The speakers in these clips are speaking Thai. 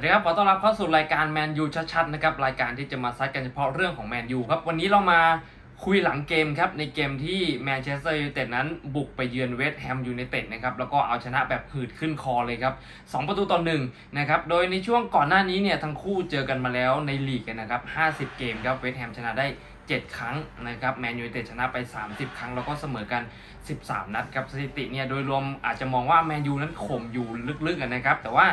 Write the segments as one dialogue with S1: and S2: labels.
S1: สวัสดีครับขอต้อนรับเข้าสู่รายการแมนยูชัดๆนะครับรายการที่จะมาซัดกันเฉพาะเรื่องของแมนยูครับวันนี้เรามาคุยหลังเกมครับในเกมที่แมนเชสเตอร์ยูไนเต็ดนั้นบุกไปเยือนเวสต์แฮมยูไนเต็ดนะครับแล้วก็เอาชนะแบบหืดขึ้นคอเลยครับสองประตูต่อหนึ่งนะครับโดยในช่วงก่อนหน้านี้เนี่ยทั้งคู่เจอกันมาแล้วในลีกนะครับ50 เกมครับเวสต์แฮมชนะได้ 7 ครั้งนะครับแมนยูไนเต็ดชนะไป 30 ครั้ง แล้วก็เสมอกัน 13 นัดครับสถิติเนี่ยโดยรวมอาจจะมองว่าแมนยูนั้นข่มอยู่ลึกๆนะครับแต่ว่า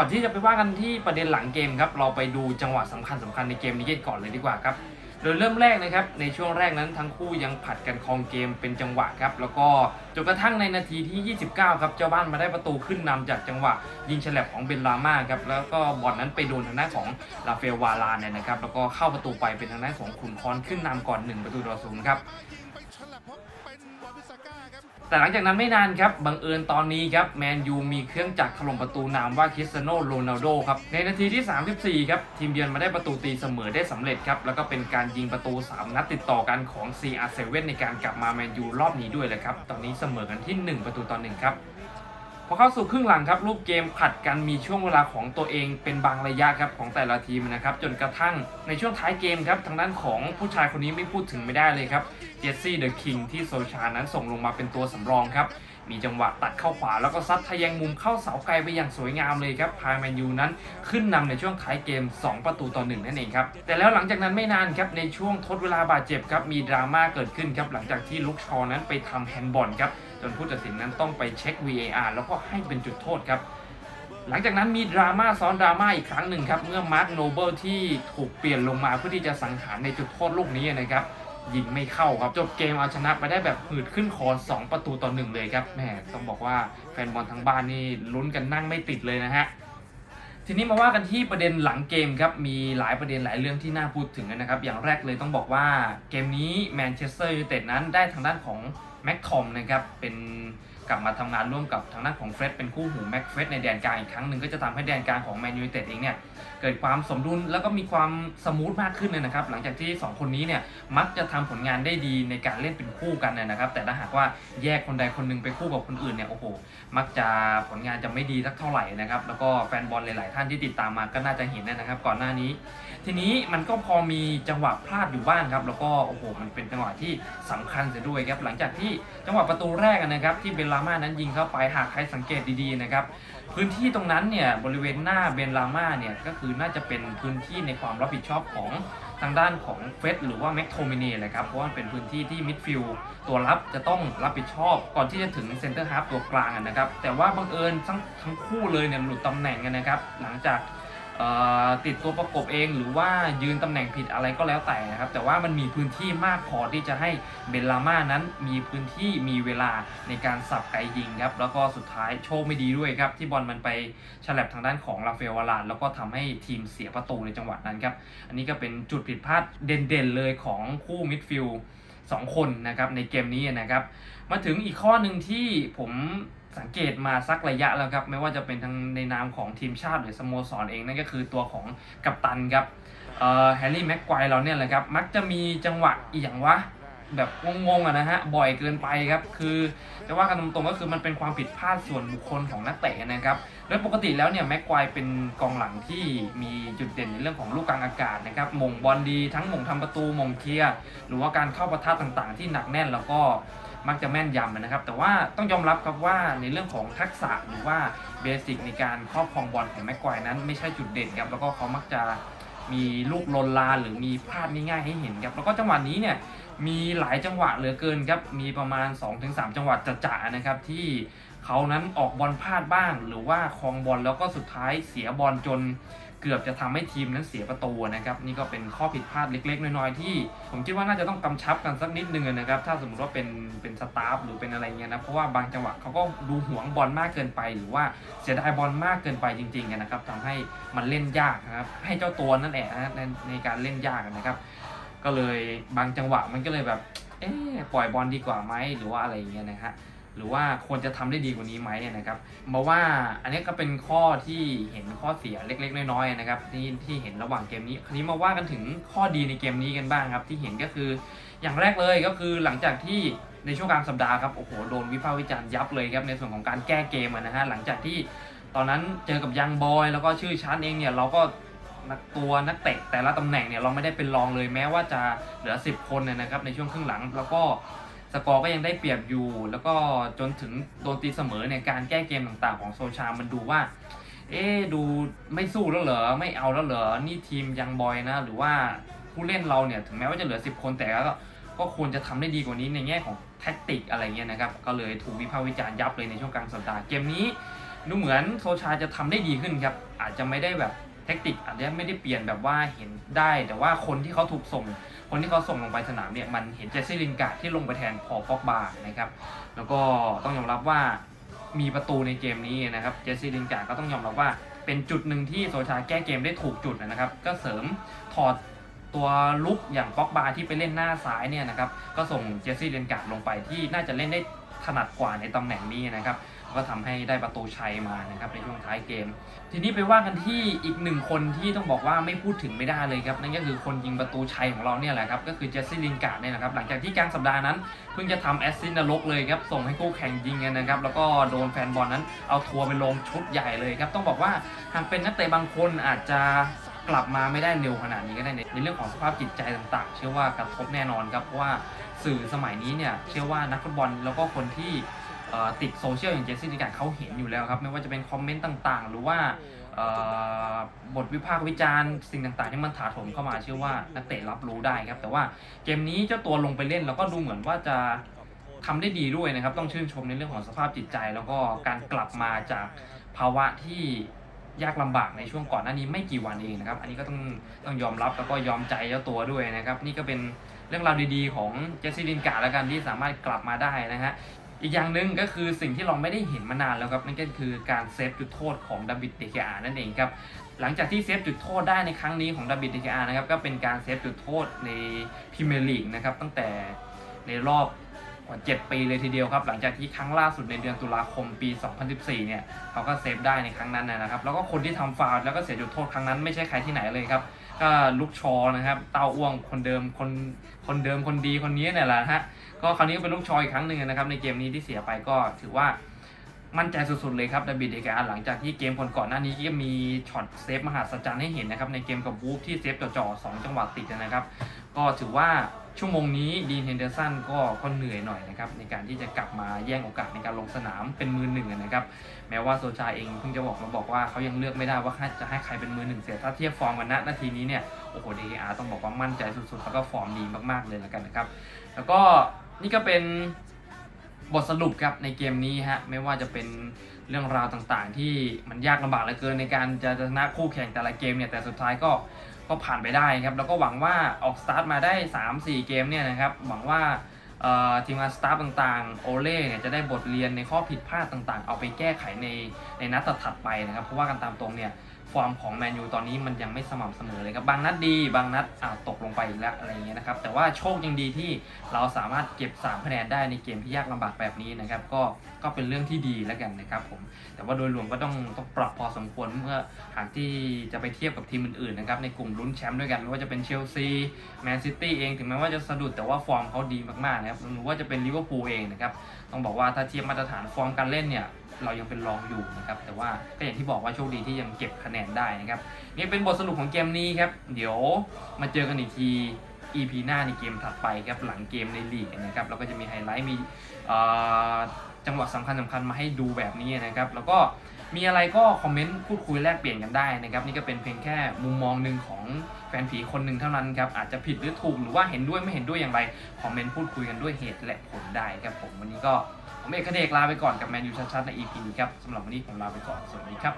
S1: ก่อนที่จะไปว่ากันที่ประเด็นหลังเกมครับ เราไปดูจังหวะสำคัญสคัญๆในเกมนี้กันก่อนเลยดีกว่าครับ โดยเริ่มแรกนะครับ ในช่วงแรกนั้นทั้งคู่ยังผัดกันครองเกมเป็นจังหวะครับ แล้วก็จนกระทั่งในนาทีที่ 29 ครับ เจ้าบ้านมาได้ประตูขึ้นนำจากจังหวะ ยิงฉลับของเบนราม่าครับ แล้วก็บอลนั้นไปโดนทางด้านของลาเฟลวาลานเนี่ยนะครับ แล้วก็เข้าประตูไปเป็นทางด้านของขุนคอนขึ้นนำก่อน 1 ประตูต่อศูนย์ครับ แต่หลังจากนั้นไม่นานครับ บังเอิญตอนนี้ครับ แมนยูมีเครื่องจักรถล่มประตูนามว่าคริสเตียโนโรนัลโดครับ ในนาทีที่ 34 ครับ ทีมเยือนมาได้ประตูตีเสมอได้สำเร็จครับ แล้วก็เป็นการยิงประตู 3 นัดติดต่อกันของ CR7 ในการกลับมาแมนยูรอบนี้ด้วยเลยครับ ตอนนี้เสมอกันที่ 1 ประตูต่อ1ครับ พอเข้าสู่ครึ่งหลังครับรูปเกมผัดกันมีช่วงเวลาของตัวเองเป็นบางระยะครับของแต่ละทีมนะครับ จนกระทั่งในช่วงท้ายเกมครับทางด้านของผู้ชายคนนี้ไม่พูดถึงไม่ได้เลยครับเจสซี่เดอะคิงที่โซชานั้นส่งลงมาเป็นตัวสำรองครับมีจังหวะตัดเข้าขวาแล้วก็ซัดทะแยงมุมเข้าเสาไกลไปอย่างสวยงามเลยครับพาแมนยูนั้นขึ้นนำในช่วงท้ายเกม 2 ประตูต่อ1นั่นเองครับแต่แล้วหลังจากนั้นไม่นานครับในช่วงทดเวลาบาดเจ็บครับมีดราม่าเกิดขึ้นครับหลังจากที่ลุกชอนั้นไปทำแฮนด์บอลครับ จนผู้ตัดสินนั้นต้องไปเช็ค VAR แล้วก็ให้เป็นจุดโทษครับ หลังจากนั้นมีดราม่าซ้อนดราม่าอีกครั้งหนึ่งครับ เมื่อมาร์คโนเบิลที่ถูกเปลี่ยนลงมาเพื่อที่จะสังหารในจุดโทษลูกนี้นะครับยิงไม่เข้าครับ จบเกมเอาชนะไปได้แบบหืดขึ้นคอ 2 ประตูต่อหนึ่งเลยครับแหมต้องบอกว่าแฟนบอลทั้งบ้านนี่ลุ้นกันนั่งไม่ติดเลยนะฮะ ทีนี้มาว่ากันที่ประเด็นหลังเกมครับ มีหลายประเด็นหลายเรื่องที่น่าพูดถึงนะครับ อย่างแรกเลยต้องบอกว่าเกมนี้แมนเชสเตอร์ยูไนเต็ดนั้นได้ทางด้านของแม็กทอมนะครับ เป็น กลับมาทำงานร่วมกับทางด้านของเฟร็ดเป็นคู่หูแม็กเฟร็ดในแดนกลางอีกครั้งหนึ่งก็จะทำให้แดนกลางของแมนยูเต็ดเองเนี่ยเกิดความสมดุลแล้วก็มีความสมูทมากขึ้นเลยนะครับ หลังจากที่ 2 คนนี้เนี่ยมักจะทำผลงานได้ดีในการเล่นเป็นคู่กันนะครับ แต่ถ้าหากว่าแยกคนใดคนหนึ่งไปคู่กับคนอื่นเนี่ยโอ้โหมักจะผลงานจะไม่ดีสักเท่าไหร่นะครับแล้วก็แฟนบอลหลาย ๆ ท่านที่ติดตามมาก็น่าจะเห็นนะครับ ก่อนหน้านี้ ทีนี้มันก็พอมีจังหวะพลาดอยู่บ้างครับ แล้วก็โอ้โหมันเป็นจังหวะที่สำคัญเสียด้วยครับหลังจากที่จังหวะประตูแรกนะครับที่เบนราม่านั้นยิงเข้าไปหากใครสังเกตดีๆนะครับ พื้นที่ตรงนั้นเนี่ยบริเวณหน้าเบนราม่าเนี่ยก็คือน่าจะเป็นพื้นที่ในความรับผิดชอบของทางด้านของเฟสหรือว่าแม็กโทมินีแหละครับ เพราะว่าเป็นพื้นที่ที่มิดฟิลด์ตัวรับจะต้องรับผิดชอบก่อนที่จะถึงเซนเตอร์ฮาร์ฟตัวกลางนะครับ แต่ว่าบังเอิญทั้งทั้งคู่เลยเนี่ยหลุดตำแหน่งกันนะครับ หลังจาก ติดตัวประกบเองหรือว่ายืนตำแหน่งผิดอะไรก็แล้วแต่นะครับ แต่ว่ามันมีพื้นที่มากพอที่จะให้เบนราม่านั้นมีพื้นที่มีเวลาในการสับไกยิงครับ แล้วก็สุดท้ายโชคไม่ดีด้วยครับ ที่บอลมันไปฉลับทางด้านของราฟาเอลวาลานแล้วก็ทำให้ทีมเสียประตูในจังหวะนั้นครับ อันนี้ก็เป็นจุดผิดพลาดเด่นๆเลยของคู่มิดฟิลด์สองคนนะครับในเกมนี้นะครับ มาถึงอีกข้อหนึ่งที่ผม สังเกตมาสักระยะแล้วครับ ไม่ว่าจะเป็นทางในนามของทีมชาติหรือสโมสรเองนั่นก็คือตัวของกัปตันครับเอ่อแฮร์รี่แม็กควายเราเนี่ยแหละครับ มักจะมีจังหวะเอียงวะแบบงงๆอะนะฮะ บ่อยเกินไปครับ คือจะว่ากันตรงๆก็คือมันเป็นความผิดพลาดส่วนบุคคลของนักเตะนะครับ โดยปกติแล้วเนี่ยแม็กควายเป็นกองหลังที่มีจุดเด่นในเรื่องของลูกกลางอากาศนะครับมงบอลดีทั้งมงทำประตูมงเคลียร์หรือว่าการเข้าประทัดต่างๆ ที่หนักแน่นแล้วก็ มักจะแม่นยำนะครับ แต่ว่าต้องยอมรับครับว่าในเรื่องของทักษะหรือว่าเบสิกในการครอบครองบอลของแม็กควายนั้นไม่ใช่จุดเด่นครับแล้วก็เขามักจะมีลูกลนลาหรือมีพลาดง่ายๆให้เห็นครับแล้วก็จังหวะนี้เนี่ยมีหลายจังหวะเหลือเกินครับมีประมาณ 2-3 จังหวะจะๆนะครับที่ เขานั้นออกบอลพลาดบ้าง หรือว่าครองบอลแล้วก็สุดท้ายเสียบอลจนเกือบจะทำให้ทีมนั้นเสียประตูนะครับ นี่ก็เป็นข้อผิดพลาดเล็ก ๆ น้อยๆที่ ผมคิดว่าน่าจะต้องกำชับกันสักนิดนึงนะครับ ถ้าสมมติว่าเป็นเป็นสตาฟหรือเป็นอะไรเงี้ยนะเพราะว่าบางจังหวะเขาก็ดูหวงบอลมากเกินไป หรือว่าเสียดายบอลมากเกินไปจริงๆนะครับทำให้มันเล่นยากนะครับให้เจ้าตัวนั่นแหละนะในในการเล่นยากนะครับ ก็เลยบางจังหวะมันก็เลยแบบเอ๊ปล่อยบอลดีกว่าไหมหรือว่าอะไรเงี้ยนะฮะ หรือว่าควรจะทำได้ดีกว่านี้ไหมเนี่ยนะครับมาว่าอันนี้ก็เป็นข้อที่เห็นข้อเสียเล็ก ๆ น้อยๆนะครับที่ที่เห็นระหว่างเกมนี้คราวนี้มาว่ากันถึงข้อดีในเกมนี้กันบ้างครับ ที่เห็นก็คืออย่างแรกเลยก็คือหลังจากที่ในช่วงกลางสัปดาห์ครับโอ้โหโดนวิพากษ์วิจารณ์ยับเลยครับในส่วนของการแก้เกมนะฮะหลังจากที่ตอนนั้นเจอกับยังบอยแล้วก็ชื่อชั้นเองเนี่ยเราก็นักตัวนักเตะแต่ละตำแหน่งเนี่ยเราไม่ได้เป็นรองเลยแม้ว่าจะเหลือ 10 คนเนี่ยนะครับในช่วงครึ่งหลัง แล้วก็ สกอร์ก็ยังได้เปรียบอยู่ แล้วก็จนถึงโดนตีเสมอในยการแก้เกมต่างๆของโซชามันดูว่า เอ๊ดูไม่สู้แล้วเหรอไม่เอาแล้วเหรอนี่ทีมยังบอยนะ หรือว่าผู้เล่นเราเนี่ยถึงแม้ว่าจะเหลือ 10 คนแต่ก็ก็ควรจะทำได้ดีกว่านี้ในแง่ของแท็กติกอะไรเงี้ยนะครับ ก็เลยถูกวิพากษ์วิจารณ์ยับเลยในช่วงกลางสัปดาห์เกมนี้ดูเหมือนโซชาจะทำได้ดีขึ้นครับอาจจะไม่ได้แบบ ท็กติกอาจจะไม่ได้เปลี่ยนแบบว่าเห็นได้ แต่ว่าคนที่เขาถูกส่ง คนที่เขาส่งลงไปสนามเนี่ยมันเห็นเจสซี่ลินการ์ดที่ลงไปแทนพอลป็อกบานะครับแล้วก็ต้องยอมรับว่ามีประตูในเกมนี้นะครับเจสซี่ลินการ์ดก็ต้องยอมรับว่าเป็นจุดหนึ่งที่โซชาแก้เกมได้ถูกจุดนะครับ ก็เสริมถอดตัวลุกอย่างป็อกบาที่ไปเล่นหน้าซ้ายเนี่ยนะครับก็ส่งเจสซี่ลินการ์ดลงไปที่น่าจะเล่นได้ถนัดกว่าในตำแหน่งนี้นะครับ ก็ทำให้ได้ประตูชัยมานะครับในช่วงท้ายเกม ทีนี้ไปว่ากันที่อีกหนึ่งคนที่ต้องบอกว่าไม่พูดถึงไม่ได้เลยครับนั่นก็คือคนยิงประตูชัยของเราเนี่ยแหละครับก็คือเจสซี่ลินการ์ดเนี่ยนะครับหลังจากที่กลางสัปดาห์นั้นเพิ่งจะทำแอสซิสต์นรกเลยครับส่งให้คู่แข่งยิงกันนะครับแล้วก็โดนแฟนบอลนั้นเอาทัวร์ไปลงชุดใหญ่เลยครับต้องบอกว่าหากเป็นนักเตะบางคนอาจจะกลับมาไม่ได้เร็วขนาดนี้ก็ได้ในเรื่องของสภาพจิตใจต่างๆ เชื่อว่ากระทบแน่นอนครับเพราะว่าสื่อสมัยนี้เนี่ยเชื่อว่านักฟุตบอลแล้วก็คนที่ ติดโซเชียลอย่างเจสซี่ดิการเขาเห็นอยู่แล้วครับ ไม่ว่าจะเป็นคอมเมนต์ต่างๆ หรือว่าเอ่อบทวิพากษ์วิจารณ์สิ่งต่างๆที่มันถาโถมเข้ามาเชื่อว่านักเตะรับรู้ได้ครับ แต่ว่าเกมนี้เจ้าตัวลงไปเล่น แล้วก็ดูเหมือนว่าจะทำได้ดีด้วยนะครับ ต้องชื่นชมในเรื่องของสภาพจิตใจ แล้วก็การกลับมาจากภาวะที่ยากลำบากในช่วงก่อนหน้านี้ไม่กี่วันเองนะครับ อันนี้ก็ต้องต้องยอมรับแล้วก็ยอมใจเจ้าตัวด้วยนะครับ นี่ก็เป็นเรื่องราวดีๆ ของเจสซี่ลินการ์ดแล้วกันที่สามารถกลับมาได้นะฮะ อีกอย่างหนึ่งก็คือสิ่งที่เราไม่ได้เห็นมานานแล้วครับนั่นก็คือการเซฟจุดโทษของดับบิดเดกอานั่นเองครับหลังจากที่เซฟจุดโทษได้ในครั้งนี้ของดับบิดเดกอานะครับก็เป็นการเซฟจุดโทษในพรีเมียร์ลีกนะครับตั้งแต่ในรอบ กว่า 7 ปีเลยทีเดียวครับ หลังจากที่ครั้งล่าสุดในเดือนตุลาคมปี 2014 เนี่ยเขาก็เซฟได้ในครั้งนั้นนะครับ แล้วก็คนที่ทำฟาวล์แล้วก็เสียจุดโทษครั้งนั้นไม่ใช่ใครที่ไหนเลยครับ ก็ลูกชอนะครับ เต้าอ้วงคนเดิมคนคนเดิมคนดีคนนี้เนี่ยแหละฮะก็คราวนี้ก็เป็นลูกชอยอีกครั้งหนึ่งนะครับในเกมนี้ที่เสียไปก็ถือว่ามั่นใจสุดๆเลยครับดาบิดเดกาหลังจากที่เกมก่อนก่อนหน้านี้ก็มีช็อตเซฟมหาศจรรย์ให้เห็นนะครับในเกมกับวูฟที่เซฟจ่อๆสองจังหวะติดนะครับ ก็ถือว่าชั่วโมงนี้ดีนเฮนเดอร์สันก็ก็เหนื่อยหน่อยนะครับในการที่จะกลับมาแย่งโอกาสในการลงสนามเป็นมือหนึ่งนะครับแม้ว่าโซชาเองเพิ่งจะบอกมาบอกว่าเขายังเลือกไม่ได้ว่าจะให้ใครเป็นมือหนึ่งเสียถ้าเทียบฟอร์มกันณนาทีนี้เนี่ยโอ้โหเดอาต้องบอกว่ามั่นใจสุดๆแล้วก็ฟอร์มดีมากๆเลยแล้วกันนะครับแล้วก็นี่ก็เป็นบทสรุปครับในเกมนี้ฮะไม่ว่าจะเป็นเรื่องราวต่างๆ ที่มันยากลำบากเหลือเกินในการจะชนะคู่แข่งแต่ละเกมเนี่ยแต่สุดท้ายก็ ก็ผ่านไปได้ครับ แล้วก็หวังว่าออกสตาร์ทมาได้ 3-4 เกมเนี่ยนะครับ หวังว่าทีมงานสตาฟต่างๆ โอเล่เนี่ยจะได้บทเรียนในข้อผิดพลาดต่างๆ เอาไปแก้ไขในในนัดถัดไปนะครับ เพราะว่ากันตามตรงเนี่ย ฟอร์มของแมนยูตอนนี้มันยังไม่สม่ำเสมอเลยครับ บางนัดดี บางนัดอ่าตกลงไปอีกแล้วอะไรอย่างเงี้ยนะครับ แต่ว่าโชคยังดีที่เราสามารถเก็บ 3 คะแนนได้ในเกมที่ยากลำบากแบบนี้นะครับ ก็ก็เป็นเรื่องที่ดีแล้วกันนะครับผม แต่ว่าโดยรวมก็ต้องต้องปรับพอสมควรเมื่อหากที่จะไปเทียบกับทีมอื่นๆนะครับในกลุ่มลุ้นแชมป์ด้วยกันไม่ว่าจะเป็นเชลซีแมนซิตี้เองถึงแม้ว่าจะสะดุดแต่ว่าฟอร์มเขาดีมากๆนะครับหรือว่าจะเป็นลิเวอร์พูลเองนะครับต้องบอกว่าถ้าเทียบมาตรฐานฟอร์มการเล่นเนี่ย เรายังเป็นรองอยู่นะครับแต่ว่าก็อย่างที่บอกว่าโชคดีที่ยังเก็บคะแนนได้นะครับนี่เป็นบทสรุปของเกมนี้ครับเดี๋ยวมาเจอกันอีกที EP หน้าในเกมถัดไปครับหลังเกมในลีกนะครับเราก็จะมีไฮไลท์มีจังหวะสำคัญสำคัญมาให้ดูแบบนี้นะครับแล้วก็มีอะไรก็คอมเมนต์พูดคุยแลกเปลี่ยนกันได้นะครับนี่ก็เป็นเพียงแค่มุมมองหนึ่งของแฟนผีคนหนึ่งเท่านั้นครับอาจจะผิดหรือถูกหรือว่าเห็นด้วยไม่เห็นด้วยอย่างไรคอมเมนต์พูดคุยกันด้วยเหตุและผลได้ครับผมวันนี้ก็ ผมเอกเดกลาไปก่อนกับแมนยูชัดๆใน EP นี้ครับสำหรับวันนี้ผมลาไปก่อน สวัสดีครับ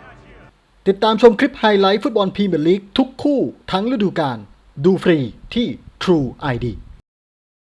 S2: ติดตามชมคลิปไฮไลท์ฟุตบอลพรีเมียร์ลีกทุกคู่ทั้งฤดูกาลดูฟรีที่ True ID